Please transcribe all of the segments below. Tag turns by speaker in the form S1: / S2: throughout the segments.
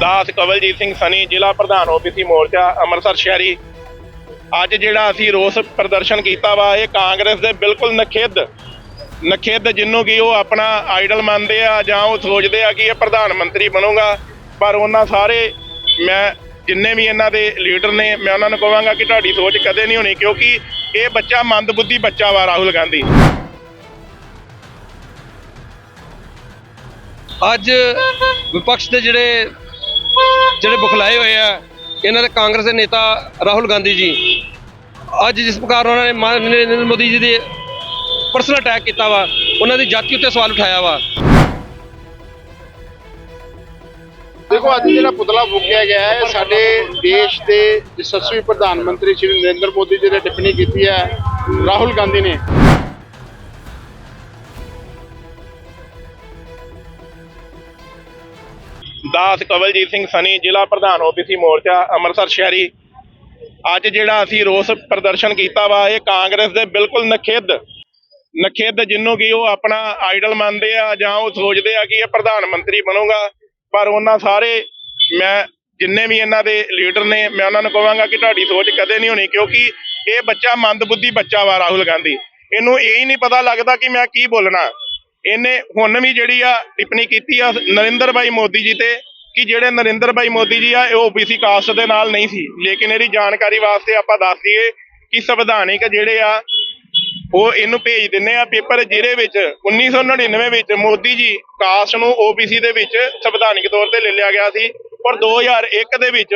S1: ਦਾਸ ਕਵਲਜੀਤ ਸਿੰਘ ਸਨੀ, ਜ਼ਿਲ੍ਹਾ ਪ੍ਰਧਾਨ ਓਬੀਸੀ ਮੋਰਚਾ, ਅੰਮ੍ਰਿਤਸਰ ਸ਼ਹਿਰੀ। ਅੱਜ ਜਿਹੜਾ ਅਸੀਂ ਰੋਸ ਪ੍ਰਦਰਸ਼ਨ ਕੀਤਾ ਵਾ, ਇਹ ਕਾਂਗਰਸ ਦੇ ਬਿਲਕੁਲ ਨਖਿੱਧ ਨਖਿੱਧ ਜਿਹਨੂੰ ਕਿ ਉਹ ਆਪਣਾ ਆਈਡਲ ਮੰਨਦੇ ਆ ਜਾਂ ਉਹ ਸੋਚਦੇ ਆ ਕਿ ਇਹ ਪ੍ਰਧਾਨ ਮੰਤਰੀ ਬਣੂਗਾ। ਪਰ ਉਹਨਾਂ ਸਾਰੇ, ਮੈਂ ਜਿੰਨੇ ਵੀ ਇਹਨਾਂ ਦੇ ਲੀਡਰ ਨੇ, ਮੈਂ ਉਹਨਾਂ ਨੂੰ ਕਹਾਂਗਾ ਕਿ ਤੁਹਾਡੀ ਸੋਚ ਕਦੇ ਨਹੀਂ ਹੋਣੀ, ਕਿਉਂਕਿ ਇਹ ਬੱਚਾ ਮੰਦਬੁੱਧੀ ਬੱਚਾ ਵਾ ਰਾਹੁਲ ਗਾਂਧੀ।
S2: ਅੱਜ ਵਿਪਕਸ਼ ਦੇ ਜਿਹੜੇ ਜਿਹੜੇ ਬੁਖਲਾਏ ਹੋਏ ਆ, ਇਹਨਾਂ ਦੇ ਕਾਂਗਰਸ ਦੇ ਨੇਤਾ ਰਾਹੁਲ ਗਾਂਧੀ ਜੀ। ਅੱਜ ਜਿਸ ਪ੍ਰਕਾਰ ਉਹਨਾਂ ਨੇ ਨਰਿੰਦਰ ਮੋਦੀ ਜੀ ਦੇ ਪਰਸਨਲ ਅਟੈਕ ਕੀਤਾ ਵਾ, ਉਹਨਾਂ ਦੀ ਜਾਤੀ ਉੱਤੇ ਸਵਾਲ ਉਠਾਇਆ ਵਾ।
S3: ਦੇਖੋ, ਅੱਜ ਜਿਹੜਾ ਪੁਤਲਾ ਫੂਕਿਆ ਗਿਆ ਹੈ, ਸਾਡੇ ਦੇਸ਼ ਦੇ ਯਸ਼ਸਵੀ ਪ੍ਰਧਾਨ ਮੰਤਰੀ ਸ਼੍ਰੀ ਨਰਿੰਦਰ ਮੋਦੀ ਜੀ ਨੇ ਟਿੱਪਣੀ ਕੀਤੀ ਹੈ ਰਾਹੁਲ ਗਾਂਧੀ ਨੇ।
S1: ਦਾਸ ਕਵਲਜੀਤ ਸਿੰਘ ਸਨੀ, ਜ਼ਿਲ੍ਹਾ ਪ੍ਰਧਾਨ ਓਬੀਸੀ ਮੋਰਚਾ, ਅੰਮ੍ਰਿਤਸਰ ਸ਼ਹਿਰੀ। ਅੱਜ ਜਿਹੜਾ ਅਸੀਂ ਰੋਸ ਪ੍ਰਦਰਸ਼ਨ ਕੀਤਾ ਵਾ, ਇਹ ਕਾਂਗਰਸ ਦੇ ਬਿਲਕੁਲ ਨਖਿੱਧ ਨਖਿੱਧ ਜਿਹਨੂੰ ਕਿ ਉਹ ਆਪਣਾ ਆਈਡਲ ਮੰਨਦੇ ਆ ਜਾਂ ਉਹ ਸੋਚਦੇ ਆ ਕਿ ਇਹ ਪ੍ਰਧਾਨ ਮੰਤਰੀ ਬਣੂਗਾ। ਪਰ ਉਹਨਾਂ ਸਾਰੇ, ਮੈਂ ਜਿੰਨੇ ਵੀ ਇਹਨਾਂ ਦੇ ਲੀਡਰ ਨੇ, ਮੈਂ ਉਹਨਾਂ ਨੂੰ ਕਹਾਂਗਾ ਕਿ ਤੁਹਾਡੀ ਸੋਚ ਕਦੇ ਨਹੀਂ ਹੋਣੀ, ਕਿਉਂਕਿ ਇਹ ਬੱਚਾ ਮੰਦਬੁੱਧੀ ਬੱਚਾ ਵਾ ਰਾਹੁਲ ਗਾਂਧੀ। ਇਹਨੂੰ ਇਹ ਹੀ ਨਹੀਂ ਪਤਾ ਲੱਗਦਾ ਕਿ ਮੈਂ ਕੀ ਬੋਲਣਾ। ਇਹਨੇ ਹੁਣ ਵੀ ਜਿਹੜੀ ਆ ਟਿੱਪਣੀ ਕੀਤੀ ਆ ਨਰਿੰਦਰ ਭਾਈ ਮੋਦੀ ਜੀ ਤੇ, ਕਿ ਜਿਹੜੇ ਨਰਿੰਦਰ ਭਾਈ ਮੋਦੀ ਜੀ ਆ, ਇਹ ਓਬੀਸੀ ਕਾਸਟ ਦੇ ਨਾਲ ਨਹੀਂ ਸੀ। ਲੇਕਿਨ ਇਹਦੀ ਜਾਣਕਾਰੀ ਵਾਸਤੇ ਆਪਾਂ ਦੱਸ ਦਈਏ ਕਿ ਸੰਵਿਧਾਨਿਕ ਜਿਹੜੇ ਆ, ਉਹ ਇਹਨੂੰ ਭੇਜ ਦਿੰਨੇ ਆ ਪੇਪਰ ਜਿਹਦੇ ਵਿੱਚ 1999 ਵਿੱਚ ਮੋਦੀ ਜੀ ਕਾਸਟ ਨੂੰ ਓਬੀਸੀ ਦੇ ਵਿੱਚ ਸੰਵਿਧਾਨਿਕ ਤੌਰ ਤੇ ਲੈ ਲਿਆ ਗਿਆ ਸੀ। ਪਰ 2001 ਦੇ ਵਿੱਚ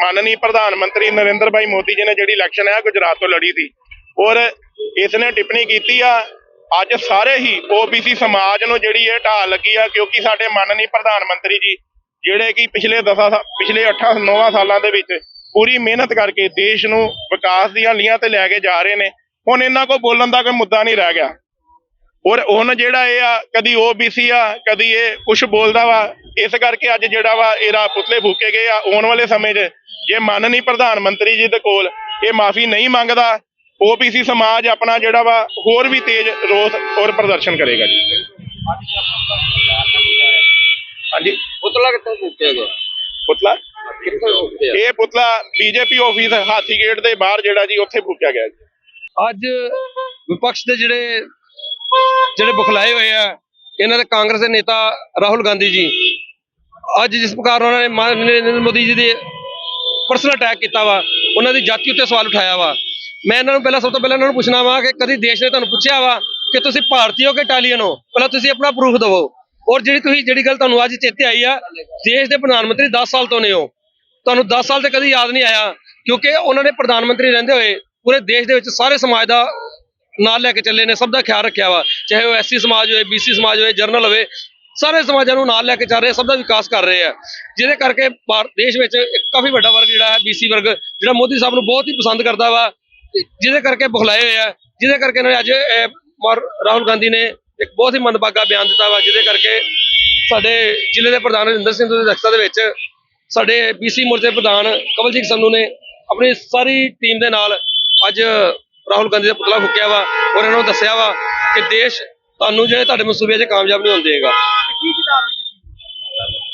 S1: ਮਾਨਨੀ ਪ੍ਰਧਾਨ ਮੰਤਰੀ ਨਰਿੰਦਰ ਭਾਈ ਮੋਦੀ ਜੀ ਨੇ ਜਿਹੜੀ ਇਲੈਕਸ਼ਨ ਹੈ ਗੁਜਰਾਤ ਤੋਂ ਲੜੀ ਸੀ। ਔਰ ਇਸ ਨੇ ਟਿੱਪਣੀ ਕੀਤੀ ਆ ਅੱਜ ਸਾਰੇ ਹੀ ਓਬੀਸੀ ਸਮਾਜ ਨੂੰ ਜਿਹੜੀ ਇਹ ਢਾਲ ਲੱਗੀ ਆ, ਕਿਉਂਕਿ ਸਾਡੇ ਮਾਨਨੀ ਪ੍ਰਧਾਨ ਮੰਤਰੀ ਜੀ, ਜਿਹੜੇ ਕਿ ਪਿਛਲੇ 10 ਪਿਛਲੇ 8 9 ਸਾਲਾਂ ਦੇ ਵਿੱਚ ਪੂਰੀ ਮਿਹਨਤ ਕਰਕੇ ਦੇਸ਼ ਨੂੰ ਵਿਕਾਸ ਦੀਆਂ ਲੀਹਾਂ ਤੇ ਲੈ ਕੇ ਜਾ ਰਹੇ ਨੇ, ਹੁਣ ਇਹਨਾਂ ਕੋ ਬੋਲਣ ਦਾ ਕੋਈ ਮੁੱਦਾ ਨਹੀਂ ਰਹਿ ਗਿਆ। ਔਰ ਹੁਣ ਜਿਹੜਾ ਇਹ ਆ, ਕਦੀ ਓਬੀਸੀ ਆ, ਕਦੀ ਇਹ ਕੁਝ ਬੋਲਦਾ ਵਾ, ਇਸ ਕਰਕੇ ਅੱਜ ਜਿਹੜਾ ਵਾ ਇਹਦਾ ਪੁਤਲੇ ਫੂਕੇ ਗਏ ਆ, ਆਉਣ ਵਾਲੇ ਸਮੇਂ 'ਚ ਜੇ ਮਾਨਨੀ ਪ੍ਰਧਾਨ ਮੰਤਰੀ ਜੀ ਦੇ ਕੋਲ ਇਹ ਮਾਫੀ ਨਹੀਂ ਮੰਗਦਾ ਓਬੀਸੀ ਸਮਾਜ ਆਪਣਾ ਜਿਹੜਾ ਵਾ ਹੋਰ ਵੀ ਤੇਜ਼ ਰੋਸ ਔਰ ਪ੍ਰਦਰਸ਼ਨ ਕਰੇਗਾ ਜੀ। ਹਾਂਜੀ?
S2: ਪੁਤਲਾ ਕਿੱਥੇ ਫੂਕਿਆ ਗਿਆ?
S1: ਪੁਤਲਾ?
S2: ਕਿੱਥੇ ਫੂਕਿਆ
S1: ਇਹ ਪੁਤਲਾ ਬੀਜੇਪੀ ਆਫਿਸ ਹਾਥੀ ਗੇਟ ਦੇ ਬਾਹਰ ਜਿਹੜਾ ਜੀ ਉੱਥੇ ਫੂਕਿਆ ਗਿਆ ਜੀ।
S2: ਅੱਜ ਵਿਪਕਸ਼ ਦੇ ਜਿਹੜੇ ਜਿਹੜੇ ਬੁਖਲਾਏ ਹੋਏ ਆ ਇਹਨਾਂ ਦੇ ਕਾਂਗਰਸ ਦੇ ਨੇਤਾ ਰਾਹੁਲ ਗਾਂਧੀ ਜੀ ਅੱਜ ਜਿਸ ਪ੍ਰਕਾਰ ਉਹਨਾਂ ਨੇ ਨਰਿੰਦਰ ਮੋਦੀ ਜੀ ਦੇ ਪਰਸਨਲ ਅਟੈਕ ਕੀਤਾ ਵਾ ਉਹਨਾਂ ਦੀ ਜਾਤੀ ਉੱਤੇ ਸਵਾਲ ਉਠਾਇਆ ਵਾ ਮੈਂ ਇਹਨਾਂ ਨੂੰ ਪਹਿਲਾਂ ਸਭ ਤੋਂ ਪਹਿਲਾਂ ਇਹਨਾਂ ਨੂੰ ਪੁੱਛਣਾ ਵਾ ਕਿ ਕਦੀ ਦੇਸ਼ ਨੇ ਤੁਹਾਨੂੰ ਪੁੱਛਿਆ ਵਾ ਕਿ ਤੁਸੀਂ ਭਾਰਤੀ ਹੋ ਕਿ ਇਟਾਲੀਅਨ ਹੋ? ਪਹਿਲਾਂ ਤੁਸੀਂ ਆਪਣਾ ਪ੍ਰੂਫ ਦਿਵੋ। ਔਰ ਜਿਹੜੀ ਤੁਸੀਂ ਜਿਹੜੀ ਗੱਲ ਤੁਹਾਨੂੰ ਅੱਜ ਚੇਤੇ ਆਈ ਆ, ਦੇਸ਼ ਦੇ ਪ੍ਰਧਾਨ ਮੰਤਰੀ 10 ਸਾਲ ਤੋਂ ਨੇ ਹੋ ਤੁਹਾਨੂੰ 10 ਸਾਲ ਤੇ ਕਦੀ ਯਾਦ ਨਹੀਂ ਆਇਆ, ਕਿਉਂਕਿ ਉਹਨਾਂ ਨੇ ਪ੍ਰਧਾਨ ਮੰਤਰੀ ਰਹਿੰਦੇ ਹੋਏ ਪੂਰੇ ਦੇਸ਼ ਦੇ ਵਿੱਚ ਸਾਰੇ ਸਮਾਜ ਦਾ ਨਾਲ ਲੈ ਕੇ ਚੱਲੇ ਨੇ, ਸਭ ਦਾ ਖਿਆਲ ਰੱਖਿਆ ਵਾ। ਚਾਹੇ ਉਹ ਐਸਸੀ ਸਮਾਜ ਹੋਵੇ ਬੀਸੀ ਸਮਾਜ ਹੋਵੇ ਜਰਨਲ ਹੋਵੇ, ਸਾਰੇ ਸਮਾਜਾਂ ਨੂੰ ਨਾਲ ਲੈ ਕੇ ਚੱਲ ਰਹੇ, ਸਭ ਦਾ ਵਿਕਾਸ ਕਰ ਰਹੇ ਆ। ਜਿਹਦੇ ਕਰਕੇ ਭਾਰਤ ਦੇਸ਼ ਵਿੱਚ ਕਾਫੀ ਵੱਡਾ ਵਰਗ ਜਿਹੜਾ ਹੈ ਬੀਸੀ ਵਰਗ, ਜਿਹੜਾ ਮੋਦੀ ਸਾਹਿਬ ਨੂੰ ਬਹੁਤ ਹੀ ਪਸੰਦ ਕਰਦਾ ਵਾ। ਜਿਹਦੇ ਕਰਕੇ ਬੁਖਲਾਏ ਹੋਏ ਆ, ਜਿਹਦੇ ਕਰਕੇ ਇਹਨਾਂ ਨੇ ਅੱਜ ਰਾਹੁਲ ਗਾਂਧੀ ਨੇ ਇੱਕ ਬਹੁਤ ਹੀ ਮੰਦਭਾਗਾ ਬਿਆਨ ਦਿੱਤਾ ਵਾ, ਜਿਹਦੇ ਕਰਕੇ ਸਾਡੇ ਜ਼ਿਲ੍ਹੇ ਦੇ ਪ੍ਰਧਾਨ ਰਜਿੰਦਰ ਸਿੰਘ ਦੀ ਅਧਿਕਸ਼ਤਾ ਦੇ ਵਿੱਚ ਸਾਡੇ ਬੀਸੀ ਮੋਰਚੇ ਪ੍ਰਧਾਨ ਕਵਲਜੀਤ ਸੰਧੂ ਨੇ ਆਪਣੀ ਸਾਰੀ ਟੀਮ ਦੇ ਨਾਲ ਅੱਜ ਰਾਹੁਲ ਗਾਂਧੀ ਦਾ ਪੁਤਲਾ ਫੁੱਕਿਆ ਵਾ ਔਰ ਇਹਨਾਂ ਨੂੰ ਦੱਸਿਆ ਵਾ ਕਿ ਦੇਸ਼ ਤੁਹਾਨੂੰ ਜਿਹੜੇ ਤੁਹਾਡੇ ਮਨਸੂਬੇ 'ਚ ਕਾਮਯਾਬ ਨਹੀਂ ਹੋਣ ਦੇਗਾ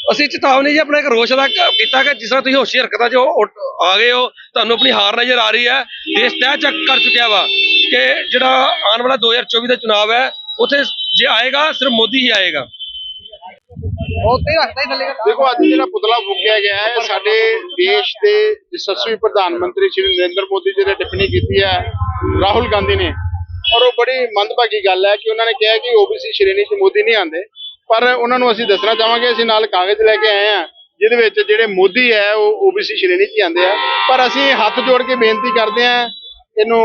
S2: ਅਸੀਂ ਚੇਤਾਵਨੀ ਜੀ ਆਪਣਾ ਇੱਕ ਰੋਸ਼ ਦਾ ਕੀਤਾ ਕਿ ਜਿਸ ਤਰ੍ਹਾਂ ਤੁਸੀਂ ਹੋਸ਼ੀ ਹਰਕਤਾਂ 'ਚ ਉੱਠ- ਆ ਗਏ ਹੋ ਤੁਹਾਨੂੰ ਆਪਣੀ ਹਾਰ ਨਜ਼ਰ ਆ ਰਹੀ ਹੈ। ਦੇਸ਼ ਤੈਅ ਚੱਕ ਕਰ ਚੁੱਕਿਆ ਵਾ ਕਿ ਜਿਹੜਾ ਆਉਣ ਵਾਲਾ 2024 ਦਾ ਚੁਣਾਵ ਹੈ ਉੱਥੇ ਜੇ ਆਏਗਾ ਸਿਰਫ ਮੋਦੀ ਹੀ ਆਏਗਾ।
S3: ਦੇਖੋ ਅੱਜ ਜਿਹੜਾ ਪੁਤਲਾ ਫੂਕਿਆ ਗਿਆ ਹੈ ਸਾਡੇ ਦੇਸ਼ ਦੇ ਯਸ਼ਸਵੀ ਪ੍ਰਧਾਨ ਮੰਤਰੀ ਸ਼੍ਰੀ ਨਰਿੰਦਰ ਮੋਦੀ ਜੀ ਨੇ ਟਿੱਪਣੀ ਕੀਤੀ ਹੈ ਰਾਹੁਲ ਗਾਂਧੀ ਨੇ। ਔਰ ਉਹ ਬੜੀ ਮੰਦਭਾਗੀ ਗੱਲ ਹੈ ਕਿ ਉਹਨਾਂ ਨੇ ਕਿਹਾ ਕਿ ਓਬੀਸੀ ਸ਼੍ਰੇਣੀ 'ਚ ਮੋਦੀ ਨਹੀਂ ਆਂਦੇ ਪਰ ਉਹਨਾਂ ਨੂੰ ਅਸੀਂ ਦੱਸਣਾ ਚਾਹਾਂਗੇ ਅਸੀਂ ਨਾਲ ਕਾਗਜ਼ ਲੈ ਕੇ ਆਏ ਹਾਂ ਜਿਹਦੇ ਵਿੱਚ ਜਿਹੜੇ ਮੋਦੀ ਹੈ ਉਹ ਓਬੀਸੀ ਸ਼੍ਰੇਣੀ 'ਚ ਆਂਦੇ ਆ। ਪਰ ਅਸੀਂ ਹੱਥ ਜੋੜ ਕੇ ਬੇਨਤੀ ਕਰਦੇ ਹਾਂ ਇਹਨੂੰ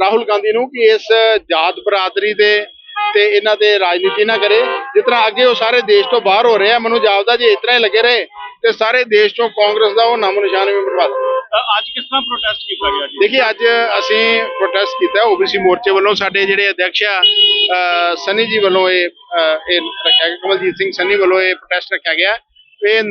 S3: ਰਾਹੁਲ ਗਾਂਧੀ ਨੂੰ ਕਿ ਇਸ ਜਾਤ ਬਰਾਦਰੀ ਦੇ ਤੇ ਇਹਨਾਂ ਤੇ ਰਾਜਨੀਤੀ ਨਾ ਕਰੇ। ਜਿਸ ਤਰ੍ਹਾਂ ਅੱਗੇ ਉਹ ਸਾਰੇ ਦੇਸ਼ ਤੋਂ ਬਾਹਰ ਹੋ ਰਹੇ ਆ ਮੈਨੂੰ ਜਾਪਦਾ ਜੇ ਇਸ ਤਰ੍ਹਾਂ ਹੀ ਲੱਗੇ ਰਹੇ ਤੇ ਸਾਰੇ ਦੇਸ਼ ਤੋਂ ਕਾਂਗਰਸ ਦਾ ਉਹ ਨਾਮੋ ਨਿਸ਼ਾਨ ਵੀ ਮਿਟਵਾ ਦੇ
S1: ਅੱਜ ਕਿਸ ਤਰ੍ਹਾਂ ਪ੍ਰੋਟੈਸਟ ਕੀਤਾ ਗਿਆ ਜੀ?
S3: ਦੇਖਿਏ ਅੱਜ ਅਸੀਂ ਪ੍ਰੋਟੈਸਟ ਕੀਤਾ ਓਬੀਸੀ ਮੋਰਚੇ ਵੱਲੋਂ ਸਾਡੇ ਜਿਹੜੇ ਅਧਿਕਸ਼ ਆ ਸਨੀ ਜੀ ਵੱਲੋਂ ਇਹ ਇਹ ਰੱਖਿਆ ਗਿਆ। ਕਮਲਜੀਤ ਸਿੰਘ ਸਨੀ ਵੱਲੋਂ ਇਹ ਪ੍ਰੋਟੈਸਟ ਰੱਖਿਆ ਗਿਆ। ਇਹ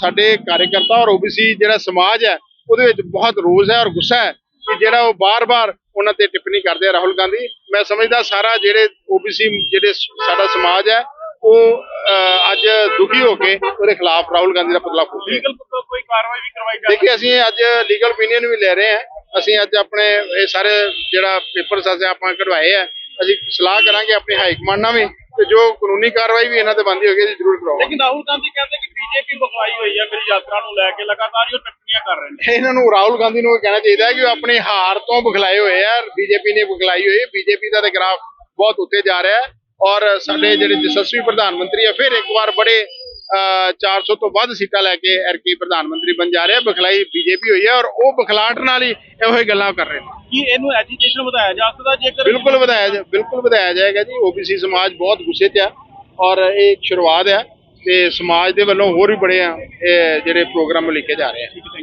S3: ਸਾਡੇ ਕਾਰਜਕਰਤਾ ਔਰ ਓਬੀਸੀ ਜਿਹੜਾ ਸਮਾਜ ਹੈ ਉਹਦੇ ਵਿੱਚ ਬਹੁਤ ਰੋਸ ਹੈ ਔਰ ਗੁੱਸਾ ਹੈ ਕਿ ਜਿਹੜਾ ਉਹ ਬਾਰ-ਬਾਰ ਉਹਨਾਂ ਤੇ ਟਿੱਪਣੀ ਕਰਦੇ ਆ ਰਾਹੁਲ ਗਾਂਧੀ। ਮੈਂ ਸਮਝਦਾ ਸਾਰਾ ਜਿਹੜੇ ਓਬੀਸੀ ਜਿਹੜੇ ਸਾਡਾ ਸਮਾਜ ਹੈ ਉਹ ਅੱਜ ਦੁਖੀ ਹੋ ਕੇ ਉਹਦੇ ਖਿਲਾਫ ਰਾਹੁਲ ਗਾਂਧੀ ਦਾ ਪੁਤਲਾ ਫੂਕ
S4: ਲੀਗਲ ਕੋਈ ਕਾਰਵਾਈ ਵੀ ਕਰਵਾਈ
S3: ਦੇਖिए ਅਸੀਂ ਅੱਜ ਲੀਗਲ ਓਪੀਨੀਅਨ ਵੀ ਲੈ ਰਹੇ ਹਾਂ। ਅਸੀਂ ਅੱਜ ਆਪਣੇ ਇਹ ਸਾਰੇ ਜਿਹੜਾ ਪੇਪਰਸ ਅਸੀਂ ਆਪਾਂ ਕਢਵਾਏ ਆ ਅਸੀਂ ਸਲਾਹ ਕਰਾਂਗੇ ਆਪਣੀ ਹਾਈ ਕਮਾਂਡ ਨਾਲ ਵੀ। ਤੇ ਜੋ ਕਾਨੂੰਨੀ ਕਾਰਵਾਈ ਵੀ ਇਹਨਾਂ ਤੇ ਬੰਦੀ ਹੋਗੀ ਜ਼ਰੂਰ ਕਰਾਵਾਂਗੇ।
S4: ਲੇਕਿਨ ਰਾਹੁਲ ਗਾਂਧੀ ਕਹਿੰਦੇ ਕਿ ਬੀਜੇਪੀ ਬਕਵਾਈ ਹੋਈ ਹੈ ਮੇਰੀ ਯਾਤਰਾ ਨੂੰ ਲੈ ਕੇ ਲਗਾਤਾਰ ਹੀ ਉਹ ਟੱਪਣੀਆਂ ਕਰ ਰਹੇ ਨੇ।
S3: ਇਹਨਾਂ ਨੂੰ ਰਾਹੁਲ ਗਾਂਧੀ ਨੂੰ ਇਹ ਕਹਿਣਾ ਚਾਹੀਦਾ ਹੈ ਕਿ ਉਹ ਆਪਣੀ ਹਾਰ ਤੋਂ ਬਖਲਾਏ ਹੋਏ ਆ ਬੀਜੇਪੀ ਨੇ ਬਖਲਾਈ ਹੋਈ। ਹੈ ਬੀਜੇਪੀ ਦਾ ਤੇ ਗ੍ਰਾਫ ਬਹੁਤ ਉੱਤੇ ਜਾ ਰਿਹਾ ਹੈ। ਔਰ ਸਾਡੇ ਜਿਹੜੇ ਯਸ਼ਸਵੀ ਪ੍ਰਧਾਨ ਮੰਤਰੀ ਆ ਫਿਰ ਇੱਕ ਵਾਰ ਬੜੇ 400 ਤੋਂ ਵੱਧ ਸੀਟਾਂ ਲੈ ਕੇ ਐਰਕੀ ਪ੍ਰਧਾਨ ਮੰਤਰੀ ਬਣ ਜਾ ਰਿਹਾ ਬਖਲਾਈ ਬੀਜੇਪੀ ਹੋਈ ਹੈ ਔਰ ਉਹ ਬਖਲਾਟ ਨਾਲ ਹੀ ਇਹੋ ਹੀ ਗੱਲਾਂ ਕਰ ਰਹੇ ਨੇ।
S4: ਕੀ ਇਹਨੂੰ ਐਜੀਟੇਸ਼ਨ ਵਧਾਇਆ ਜਾ ਸਕਦਾ ਜੇਕਰ
S3: ਬਿਲਕੁਲ ਵਧਾਇਆ ਜਾ ਬਿਲਕੁਲ ਵਧਾਇਆ ਜਾਏਗਾ ਜੀ। ਓਬੀਸੀ ਸਮਾਜ ਬਹੁਤ ਗੁੱਸੇ 'ਚ ਆ ਔਰ ਇਹ ਇੱਕ ਸ਼ੁਰੂਆਤ ਹੈ ਤੇ ਸਮਾਜ ਦੇ ਵੱਲੋਂ ਹੋਰ ਵੀ ਬੜੇ ਆ ਇਹ ਜਿਹੜੇ ਪ੍ਰੋਗਰਾਮ ਲਿਖੇ ਜਾ ਰਹੇ ਆ।